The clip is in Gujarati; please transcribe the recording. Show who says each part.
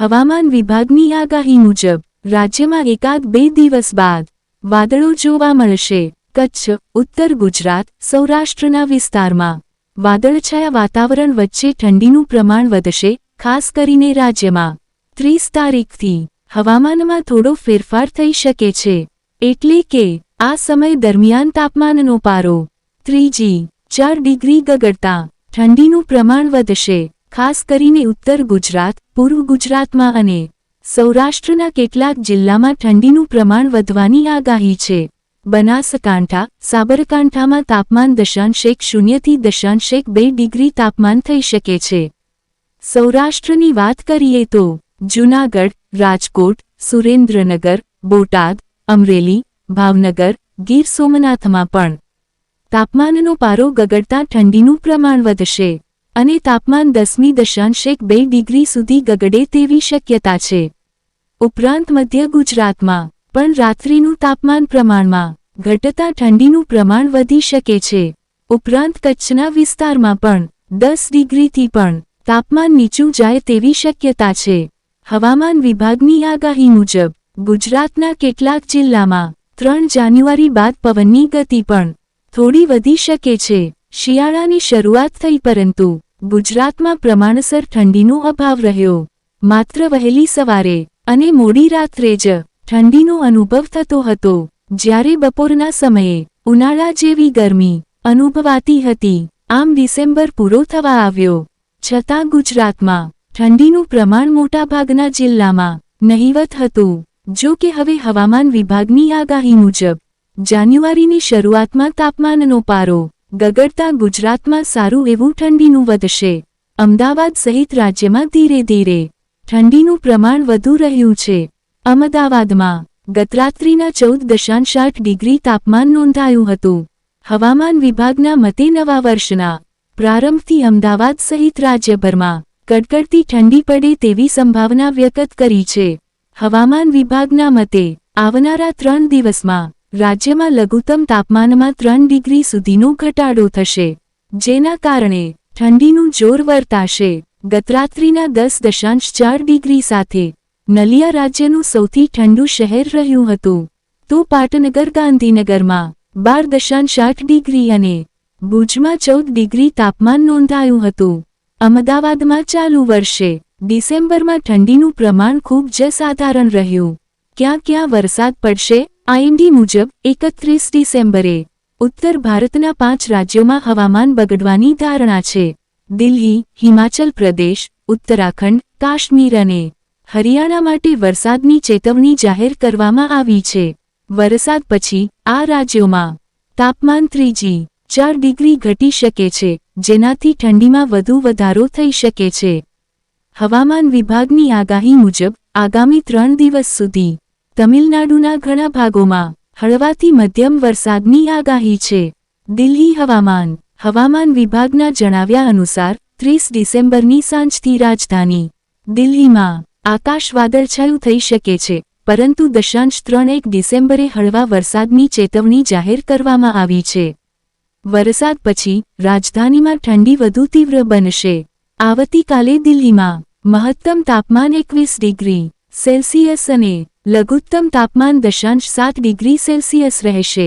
Speaker 1: હવામાન વિભાગની આગાહી મુજબ, રાજ્યમાં એકાદ બે દિવસ બાદ વાદળો જોવા મળશે. કચ્છ, ઉત્તર ગુજરાત, સૌરાષ્ટ્રના વિસ્તારમાં વાદળછાયા વાતાવરણ વચ્ચે ઠંડીનું પ્રમાણ વધશે, ખાસ કરીને રાજ્યમાં. ત્રીસ તારીખથી હવામાનમાં થોડો ફેરફાર થઈ શકે છે. એટલે કે, આ સમય દરમિયાન તાપમાનનો પારો ત્રીજી ચાર ડિગ્રી ગગડતા ઠંડીનું પ્રમાણ વધશે, ખાસ કરીને ઉત્તર ગુજરાત પૂર્વ ગુજરાતમાં અને સૌરાષ્ટ્રના કેટલાક જિલ્લામાં ઠંડીનું પ્રમાણ વધવાની આગાહી છે. બનાસકાંઠા, સાબરકાંઠામાં તાપમાન દશાંશ એક શૂન્યથી દશાંશ એક બે ડિગ્રી તાપમાન થઈ શકે છે. સૌરાષ્ટ્રની વાત કરીએ તો, જૂનાગઢ, રાજકોટ, સુરેન્દ્રનગર, બોટાદ, અમરેલી, ભાવનગર, ગીર સોમનાથમાં પણ તાપમાનનો પારો ગગડતા ઠંડીનું પ્રમાણ વધશે. અને તાપમાન દસમી દશાંશ એક બે ડિગ્રી સુધી ગગડે તેવી શક્યતા છે. ઉપરાંત મધ્ય ગુજરાતમાં પણ રાત્રિનું તાપમાન પ્રમાણમાં ઘટતા ઠંડીનું પ્રમાણ વધી શકે છે. ઉપરાંત કચ્છના વિસ્તારમાં પણ દસ ડિગ્રીથી પણ તાપમાન નીચું જાય તેવી શક્યતા છે. હવામાન વિભાગની આગાહી મુજબ, ગુજરાતના કેટલાક જિલ્લામાં ત્રણ જાન્યુઆરી બાદ પવનની ગતિ પણ થોડી વધી શકે છે. શિયાળાની શરૂઆત થઈ પરંતુ ગુજરાતમાં પ્રમાણસર ઠંડીનો અભાવ રહ્યો. માત્ર વહેલી સવારે અને મોડી રાત્રે જ ઠંડીનો અનુભવ થતો હતો, જ્યારે બપોરના સમયે ઉનાળા જેવી ગરમી અનુભવાતી હતી. આમ ડિસેમ્બર પૂરો થવા આવ્યો. છતાં ગુજરાતમાં ઠંડીનું પ્રમાણ મોટાભાગના જિલ્લામાં નહિવત હતું. જો કે હવે હવામાન વિભાગની આગાહી મુજબ, જાન્યુઆરીની શરૂઆતમાં તાપમાનનો પારો ગગડતા ગુજરાતમાં સારું એવું ઠંડીનું વધશે. અમદાવાદ સહિત રાજ્યમાં ધીરે ધીરે ઠંડીનું પ્રમાણ વધુ રહ્યું છે. અમદાવાદમાં ગતરાત્રિના ચૌદ દશાંશ આઠ ડિગ્રી તાપમાન નોંધાયું હતું. હવામાન વિભાગના મતે નવા વર્ષના પ્રારંભથી અમદાવાદ સહિત રાજ્યભરમાં કડકડતી ઠંડી પડે તેવી સંભાવના વ્યક્ત કરી છે. હવામાન વિભાગના મતે આવનારા ત્રણ દિવસમાં રાજ્યમાં લઘુત્તમ તાપમાનમાં ત્રણ ડિગ્રી સુધીનો ઘટાડો થશે, જેના કારણે ઠંડીનું જોર વર્તાશે. ગતરાત્રિના દસ દશાંશ ચાર ડિગ્રી સાથે નલિયા રાજ્યનું સૌથી ઠંડુ શહેર રહ્યું હતું. તો પાટનગર ગાંધીનગરમાં બાર દશાંશ આઠ ડિગ્રી અને ભુજમાં ચૌદ ડિગ્રી તાપમાન નોંધાયું હતું. અમદાવાદમાં ચાલુ વર્ષે ડિસેમ્બરમાં ઠંડીનું પ્રમાણ ખૂબ જ સાધારણ રહ્યું. ક્યાં ક્યાં વરસાદ પડશે? આઈએમડી મુજબ એકત્રીસ ડિસેમ્બરે ઉત્તર ભારતના પાંચ રાજ્યોમાં હવામાન બગડવાની ધારણા છે. દિલ્હી, હિમાચલ પ્રદેશ, ઉત્તરાખંડ, કાશ્મીર અને હરિયાણા માટે વરસાદની ચેતવણી જાહેર કરવામાં આવી છે. વરસાદ પછી આ રાજ્યોમાં તાપમાન ત્રીજી, ચાર ડિગ્રી ઘટી શકે છે, જેનાથી ઠંડીમાં વધુ વધારો થઈ શકે છે. હવામાન વિભાગની આગાહી મુજબ આગામી ત્રણ દિવસ સુધી તમિલનાડુના ઘણા ભાગોમાં હળવાથી મધ્યમ વરસાદની આગાહી છે. દિલ્હી હવામાન હવામાન વિભાગના જણાવ્યા અનુસાર ત્રીસ ડિસેમ્બરની સાંજથી રાજધાની દિલ્હીમાં આકાશ વાદળછાયું થઈ શકે છે, પરંતુ દશાંશ ત્રણ એક ડિસેમ્બરે હળવા વરસાદની ચેતવણી જાહેર કરવામાં આવી છે. વરસાદ પછી રાજધાનીમાં ઠંડી વધુ તીવ્ર બનશે. આવતીકાલે દિલ્હીમાં મહત્તમ તાપમાન એકવીસ ડિગ્રી સેલ્સિયસ અને લઘુત્તમ તાપમાન દશાંશ સાત ડિગ્રી સેલ્સિયસ રહેશે.